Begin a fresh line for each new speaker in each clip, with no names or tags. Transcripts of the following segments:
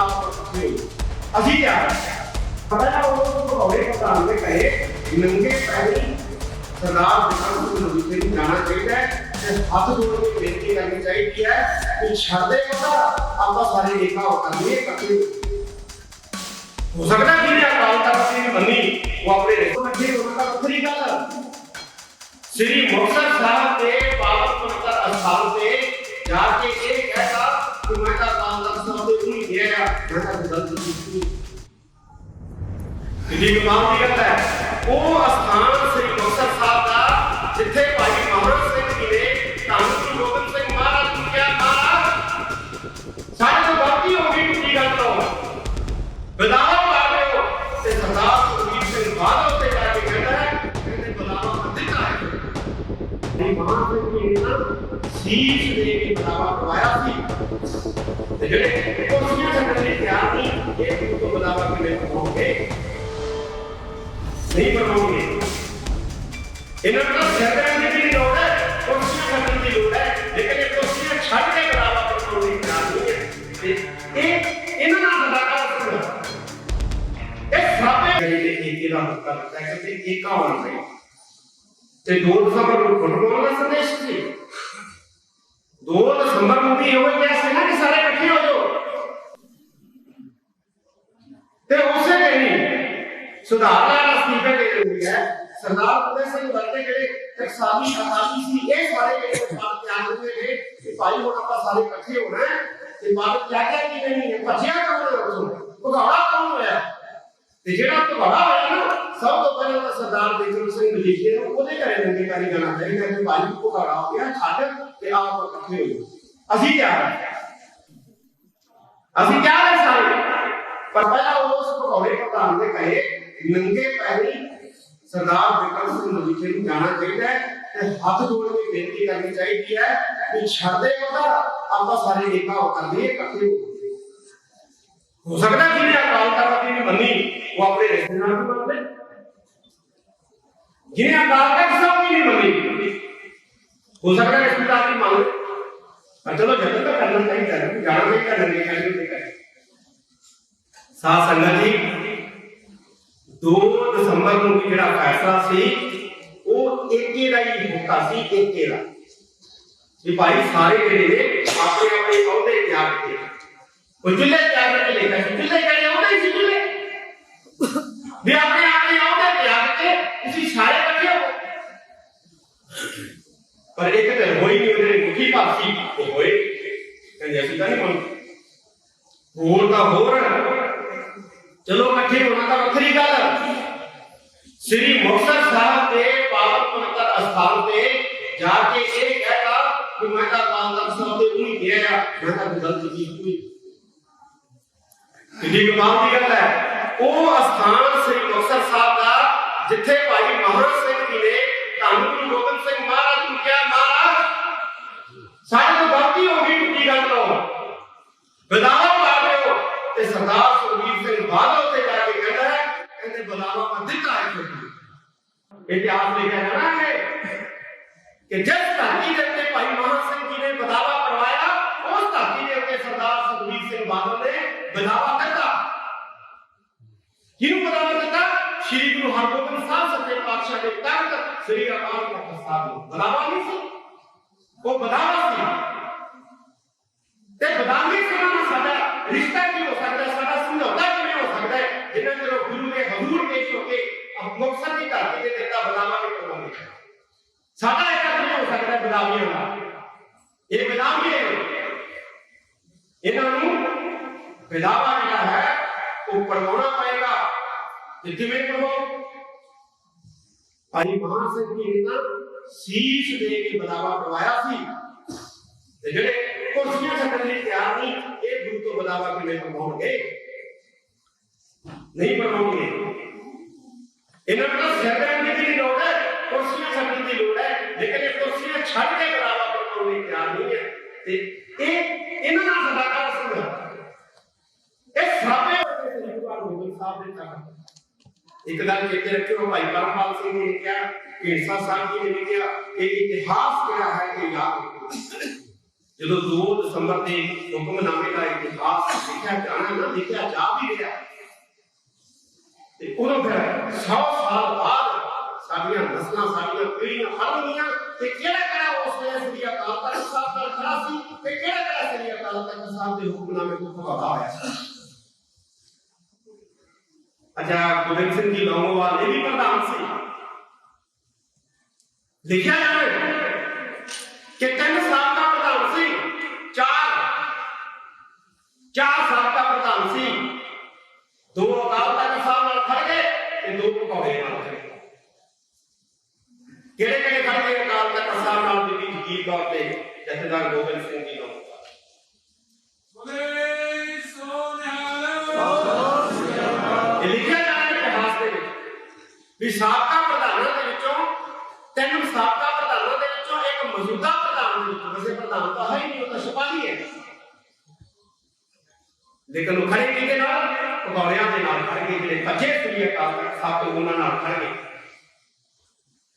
chegava para o cliente. A gente era, trabalhava o outro com o valor, para não ter caído, e não ter caído, sentava, pensava no mundo, não tinha nada a ver, né? ਅੱਜ ਤੋਂ ਇਹ ਬੇਨਤੀ ਕਰਨੀ ਚਾਹੀਦੀ ਹੈ ਕਿ ਛੱਡੇ ਕੋਲ ਆਪਾਂ ਸਾਰੇ ਦੇਖਾ ਹੁੰਦਾ ਨਹੀਂ ਕੱਟੇ ਹੋ ਸਕਦਾ ਕਿ ਜੇ ਆਪਾਂ ਕਾਲ ਕਰ ਸੀ ਮੰਨੀ ਉਹ ਆਪਣੇ ਰੇਸੋ ਮੱਠੇ ਉਹਨਾਂ ਦਾ ਉੱਤਰੀ ਗੱਲ ਸ੍ਰੀ ਮੁਕਤਸਰ ਸਾਹਿਬ ਦੇ ਬਾਬਾ ਮੁਕਤਸਰ ਅਸਥਾਨ ਤੇ ਜਾ ਕੇ ਇਹ ਕਹਿਤਾ ਕਿ ਮੈਂ ਤਾਂ ਨਹੀਂ ਗਿਆ ਦੀ ਗੱਲ ਹੈ ਉਹ ਅਸਥਾਨ ਸ੍ਰੀ ਮੁਕਤਸਰ ਸਾਹਿਬ ਦਾ, ਜਿੱਥੇ ਭਾਈ ਮਹਾਰਾਜ ਸਿੰਘ ਜੀ ਨੇ ਧੰਨ ਗੁਰੂ ਗੋਬਿੰਦ ਸਿੰਘ ਮਹਾਰਾਜ ਨੂੰ ਕਿਹਾ, ਮਹਾਰਾਜ, ਸਾਡੇ ਤੋਂ ਗਲਤੀ ਹੋ ਗਈ ਟੁੱਟੀ ਗੱਲ ਤੋਂ ਬਦਾਵਾ ਪਾ ਤੇ ਸਰਦਾਰ ਸੁਖਬੀਰ ਸਿੰਘ ਬਾਦਲ ਤੇ ਜਾ ਕੇ ਕਹਿੰਦਾ ਹੈ ਕਹਿੰਦੇ ਬਦਾਵਾ ਦਿੱਤਾ ਹੈ। ਇਹ ਮਹਾਰਾਜ ਜੀ ਨੇ ਸੀਸ ਦੇ ਕੇ ਬਦਾਵਾ ਕਰਵਾਇਆ ਸੀ। ਤੇ ਜਿਹੜੇ ایک ان کو بلاوا کرنے پر ہوں گے نہیں بناؤں گے ان کا زیادہ آنے کی لوڑ ہے کوشش کرنے کی لوڑ ہے لیکن ایک کوشش میں چھڑ کے بلاوا کرنے کی تیار نہیں ہے ایک انہوں نے بلاوا کرنے کی ایک خوابے گئی لیکن ایک ہی لاحقہ لگتا ہے کہ ایک کا ہونا چاہیے تے دو دسمبر کو کھڑ کو ہونا سندیش تھی دو دسمبر کو بھی ہوئے، کیا سینہ کہ سارے کٹھے ہو جو ਸੁਧਾਰ ਦਾ ਅਸਤੀਫੇ ਦੇ ਦਿੰਦੀ ਹੈ। ਸਰਦਾਰ ਫਤਿਹ ਸਿੰਘ ਵਰਗੇ ਜਿਹੜੇ ਟਕਸਾਲੀ ਸ਼ਤਾਬੀ ਸੀ ਇਹ ਸਾਰੇ ਜਿਹੜੇ ਬਾਤ ਧਿਆਨ ਦਿੰਦੇ ਨੇ ਕਿ ਭਾਈ ਹੁਣ ਆਪਾਂ ਸਾਰੇ ਇਕੱਠੇ ਹੋਣਾ ਤੇ ਬਾਤ ਕਿਆ ਕਿਆ ਨਹੀਂ? ਹੈ ਭੱਜਿਆ ਕੌਣ ਹੋਇਆ ਉਸਨੂੰ ਭਗਾੜਾ ਕੌਣ ਹੋਇਆ? ਤੇ ਜਿਹੜਾ ਭਗਾੜਾ ਹੋਇਆ ਨਾ, ਸਭ ਤੋਂ ਪਹਿਲਾਂ ਤਾਂ ਸਰਦਾਰ ਬਿਕਰਮ ਸਿੰਘ ਮਜੀਠੀਆ ਨੂੰ ਉਹਦੇ ਘਰੇ ਨੰਗੇ ਕਾਰੀ ਜਾਣਾ ਚਾਹੀਦਾ ਕਿ ਭਾਈ, ਭਗਾੜਾ ਹੋ ਗਿਆ, ਛੱਡ ਤੇ ਆਪ ਇਕੱਠੇ ਹੋ ਅਸੀਂ ਕਿਹਾ ਅਸੀਂ ਕਿਹਾ ਹੈ ਸਾਰੇ। ਪਰ ਪਹਿਲਾਂ ਉਸ ਭਗੌੜੇ ਪ੍ਰਧਾਨ ਦੇ ਕਹੇ ਨੰਗੇ ਪੈਰੀ ਸਰਦਾਰ ਬਿਕਰਮ ਸਿੰਘ ਮਜੀਠੀਆ ਨੂੰ ਜਾਣਾ ਚਾਹੀਦਾ ਹੈ ਤੇ ਹੱਥ ਜੋੜ ਕੇ ਬੇਨਤੀ ਕਰਨੀ ਚਾਹੀਦੀ ਹੈ ਕਿ ਛੱਡ ਦੇ ਆਪਾਂ ਸਾਰੇ ਏਕਾ ਹੋ ਕਰਦੇ ਇਕੱਠੇ ਹੋ ਹੋ ਸਕਦਾ ਕਿ ਅਕਾਲ ਤਖਤ ਦੀ ਮੰਨੀ ਉਹ ਆਪਣੇ ਰਿਸ਼ਤੇ ਨਾਲ ਵੀ ਮੰਨਦੇ ਜਿਹਨੇ ਅਕਾਲ ਤਖਤ ਸਾਹਿਬ ਦੀ ਨਹੀਂ ਮੰਨੀ ਹੋ ਸਕਦਾ ਰਿਸ਼ਤੇਦਾਰ ਦੀ ਮੰਗ ਲਏ। ਪਰ ਚਲੋ, ਜਦੋਂ ਤੱਕ ਕਰਨਾ ਚਾਹੀਦਾ ਹੈ, ਜਾਣਾ ਨਹੀਂ ਕਰਨਗੇ ਕਹਿੰਦੇ ਤੇ ਸਾਧ ਸੰਗਤ ਜੀ 2 ਦਸੰਬਰ ਨੂੰ ਵੀ ਜਿਹੜਾ ਫੈਸਲਾ ਸੀ, ਉਹ ਏਕੇ ਦਾ ਹੀ ਹੋਤਾ ਸੀ, ਏਕੇ ਦਾ। ਵੀ ਭਾਈ ਸਾਰੇ ਜਿਹੜੇ ਨੇ, ਆਪਣੇ ਆਪਣੇ ਅਹੁਦੇ ਤਿਆਗ ਕੇ ਉਹ ਚੁੱਲ੍ਹੇ ਤਿਆਗ ਕੇ ਲਿਖਿਆ ਸੀ। ਚੁੱਲ੍ਹੇ ਕਿਹੜੇ ਅਹੁਦੇ ਸੀ, ਚੁੱਲ੍ਹੇ? ਵੀ ਆਪਣੇ ਆਪਣੇ ਅਹੁਦੇ ਤਿਆਗ ਕੇ ਤੁਸੀਂ ਸਾਰੇ ਇਕੱਠੇ ਹੋ। ਪਰ ਇੱਕ ਤੇ ਹੋਈ ਨਹੀਂ ਉਹਦੇ ਮੁਖੀ ਭਾਸੀ ਉਹ ਹੋਏ। ਕਹਿੰਦੇ ਅਸੀਂ ਤਾਂ ਨਹੀਂ ਮੰਨਦੇ। ਹੋਰ ਤਾਂ ਹੋਰ ਚਲੋ ਇਕੱਠੇ ਹੋਣਾ ਤਾਂ ਵੱਖਰੀ ਗੱਲ। ਸ੍ਰੀ ਮੁਕਤਸਰ ਸਾਹਿਬ ਦੇ ਪਾਵਨ ਪਵਿੱਤਰ ਅਸਥਾਨ ਤੇ ਜਾ ਕੇ ਇਹ ਕਹਿਤਾ ਕਿ ਮੈਂ ਤਾਂ ਕਾਲ ਸਾਹਿਬ ਤੇ ਨਹੀਂ ਗਿਆ ਮੈਂ ਤਾਂ ਗਲਤ ਕੀਤੀ। ਕਿੰਨੀ ਕਮਾਲ ਦੀ ਗੱਲ ਹੈ, ਉਹ ਅਸਥਾਨ ਸ੍ਰੀ ਮੁਕਤਸਰ ਸਾਹਿਬ ਦਾ ਜਿੱਥੇ ਭਾਈ ਮਹਾਰਾਜ ਸਿੰਘ ਜੀ ਨੇ ਧੰਨ ਗੁਰੂ آپ نے کہنا ہے کہ جس تحقیق کے بھائی مہا سنگھ جی نے بداوا کروایا، اس تحقیق کے سردار ستبیر سنگھ بادل نے بداوا کرتا۔ کیوں بداوا کرتا؟ شری گرو ہر گوبند صاحب سچے پادشاہ کے تحت شری اکال تخت صاحب بداوا نہیں سی وہ بداوا سی تے بداوا ਸਾਡਾ ਇੱਕ ਨਹੀਂ ਹੋ ਸਕਦਾ ਬਦਾਮੀਆਂ ਦਾ ਇਹ ਬਦਾਮੀ ਹੈ ਇਹਨਾਂ ਨੂੰ ਬਦਾਵਾ ਜਿਹੜਾ ਹੈ ਉਹ ਪੜਵਾਉਣਾ ਪਏਗਾ ਤੇ ਕਿਵੇਂ ਪੜਵਾਓ ਭਾਈ ਮਹਾਨ ਸਿੰਘ ਜੀ ਨੇ ਤਾਂ ਸੀਸ ਦੇ ਕੇ ਬਦਾਵਾ ਕਰਵਾਇਆ ਸੀ ਤੇ ਜਿਹੜੇ ਕੁਰਸੀਆਂ ਛੱਡਣ ਲਈ ਤਿਆਰ ਨਹੀਂ ਇਹ ਗੁਰੂ ਤੋਂ ਬੁਲਾਵਾ ਕਿਵੇਂ ਪਰਵਾਉਣਗੇ ਨਹੀਂ ਪਰਵਾਉਣਗੇ ਇਹਨਾਂ ਨੂੰ ਤਾਂ ਸਿਰ ਰਹਿਣ ਦੀ ਵੀ ਤੇ ਇਹ ਇਹਨਾਂ ਨਾਲ ਸਾਡਾ ਕਾਹ ਇਹ ਸਾਬੇ ਗੁਰਦੁਆਰਾ ਗੋਬਿੰਦ ਸਾਹਿਬ ਦੇ ਤੱਕ ਇੱਕ ਗੱਲ ਚੇਤੇ ਰੱਖਿਓ, ਭਾਈ ਪਰਮਪਾਲ ਸਿੰਘ ਨੇ ਕਿਹਾ ਢੀਂਡਸਾ ਸਾਹਿਬ ਜੀ ਨੇ ਕਿਹਾ ਇਹ ਇਤਿਹਾਸ ਕਿਹੜਾ ਹੈ ਇਹ ਯਾਦ ਜਦੋਂ 2 ਦਸੰਬਰ ਦੇ ਹੁਕਮਨਾਮੇ ਦਾ ਇਤਿਹਾਸ ਲਿਖਿਆ ਜਾਣਾ ਨਾ, ਲਿਖਿਆ ਜਾ ਵੀ ਰਿਹਾ, ਤੇ ਉਦੋਂ ਫਿਰ 100 ਸਾਲ ਬਾਅਦ ਸਾਡੀਆਂ ਨਸਲਾਂ ਸਾਡੀਆਂ ਪੀੜ੍ਹੀਆਂ ਫੜਨਗੀਆਂ ਤੇ ਕਿਹੜਾ ਕਿਹੜਾ ਉਸ ਵੇਲੇ ਸ੍ਰੀ ਅਕਾਲ ਤਖਤ ਸਾਹਿਬ ਨਾਲ ਖੜਾ ਸੀ ਤੇ ਕਿਹੜਾ ਕਿਹੜਾ ਸ੍ਰੀ ਅਕਾਲ ਤਖਤ ਸਾਹਿਬ ਦੇ ਹੁਕਮਨਾਮੇ ਤੋਂ ਪ੍ਰਭਾਵ ਹੋਇਆ ਸੀ ਅੱਛਾ ਗੋਬਿੰਦ ਸਿੰਘ ਜੀ ਲੌਂਗੋਵਾਲ ਇਹ ਵੀ ਪ੍ਰਧਾਨ ਸੀ ਲਿਖਿਆ ਜਾਵੇ ਕਿ ਤਿੰਨ ਸਾਬਕਾ ਪ੍ਰਧਾਨ ਸੀ ਚਾਰ ਚਾਰ ਸਾਬਕਾ ਪ੍ਰਧਾਨ ਸੀ ਦੋ ਅਕਾਲ ਤਖਤ ਸਾਹਿਬ ਨਾਲ ਖੜ ਗਏ ਤੇ ਦੋ ਪਕੌੜੇ ਨਾਲ ਖੜ ਗਏ ਕਿਹੜੇ ਕਿਹੜੇ ਖੜੇ ਗਏ ਅਕਾਲ ਤਖਤ ਸਾਹਿਬ ਨਾਲ ਬੀਬੀ ਜਗੀਰ ਕੌਰ ਤੇ ਜਥੇਦਾਰ ਗੋਬਿੰਦ ਸਿੰਘ ਜੀ ਲੌਂਗੋਵਾਲ ਲਿਖਿਆ ਜਾ ਰਿਹਾ ਇਤਿਹਾਸ ਦੇ ਵਿੱਚ ਵੀ ਸਾਬਕਾ ਪ੍ਰਧਾਨਾਂ ਦੇ ਵਿੱਚੋਂ ਤਿੰਨ ਸਾਬਕਾ ਪ੍ਰਧਾਨਾਂ ਦੇ ਵਿੱਚੋਂ ਇੱਕ ਮੌਜੂਦਾ ਪ੍ਰਧਾਨ ਦੇ ਵਿੱਚੋਂ। ਵੈਸੇ ਪ੍ਰਧਾਨ ਤਾਂ ਹੈ ਨਹੀਂ, ਉਹ ਤਾਂ ਸਿਪਾਹੀ ਹੈ। ਲੇਕਿਨ ਉਹ ਖੜੇ ਕਿਹਦੇ ਨਾਲ, ਪਕੌੜਿਆਂ ਦੇ ਨਾਲ ਖੜ ਗਏ, ਜਿਹੜੇ ਬੱਚੇ ਸ੍ਰੀ ਅਕਾਲ ਤਖਤ ਸਾਹਿਬ ਤੋਂ ਉਹਨਾਂ ਨਾਲ ਖੜ ਗਏ।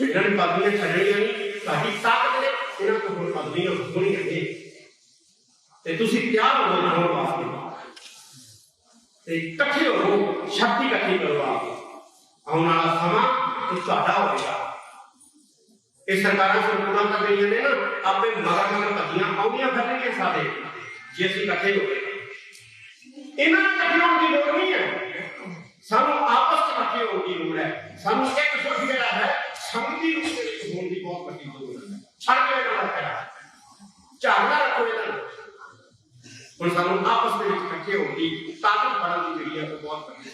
ਇਹਨਾਂ ਨੇ ਪਦਵੀਆਂ ਛੱਡਣੀਆਂ ਨਹੀਂ ਤੁਹਾਡੀ ਤਾਕਤ ਨੇ, ਇਹਨਾਂ ਤੋਂ ਹੁਣ ਪਦਵੀਆਂ ਹੋਣੀਆਂ ਨੇ ਤੇ ਤੁਸੀਂ ਤਿਆਰ ਹੋ ਜਾਓ ਵਾਸਤੇ ਤੇ ਇਕੱਠੇ ਹੋ ਸ਼ਕਤੀ ਇਕੱਠੀ ਕਰੋ ਆਪ ਆਉਣ ਵਾਲਾ ਸਮਾਂ ਇਹ ਤੁਹਾਡਾ ਹੋਵੇਗਾ ਇਹ ਸਰਕਾਰਾਂ ਸਰਕਾਰਾਂ ਕਰ ਰਹੀਆਂ ਨੇ ਨਾ, ਆਪੇ ਮਗਰ ਮਗਰ ਭੱਜੀਆਂ ਆਉਂਦੀਆਂ ਫਿਰਨਗੀਆਂ ਸਾਡੇ। ਜੇ ਅਸੀਂ ਇਕੱਠੇ ਹੋ ਗਏ। ਇਹਨਾਂ ਨਾਲ ਇਕੱਠੇ ਹੋਣ ਦੀ ਲੋੜ ਨਹੀਂ ਹੈ। ਸਾਨੂੰ ਆਪਸ ਵਿੱਚ ਇਕੱਠੇ ਹੋਣ ਦੀ ਲੋੜ ਹੈ। ਸਾਨੂੰ ਇੱਕ ਸੁੱਖ ਹੈ। ਸਮਝੀ ਉਸ ਦੇ ਵਿੱਚ ਹੋਣ ਦੀ ਬਹੁਤ ਵੱਡੀ ਜ਼ਰੂਰਤ ਹੈ। ਛੱਡ ਕੇ ਇਹਨਾਂ ਦਾ ਪਿਆਰ ਝਾੜਨਾ ਰੱਖੋ ਇਹਨਾਂ ਨੂੰ ਹੁਣ ਸਾਨੂੰ ਆਪਸ ਦੇ ਵਿੱਚ ਇਕੱਠੇ ਹੋਣ ਦੀ ਤਾਕਤ ਬਣਨ ਦੀ ਜਿਹੜੀ ਹੈ ਉਹ ਬਹੁਤ ਵੱਡੀ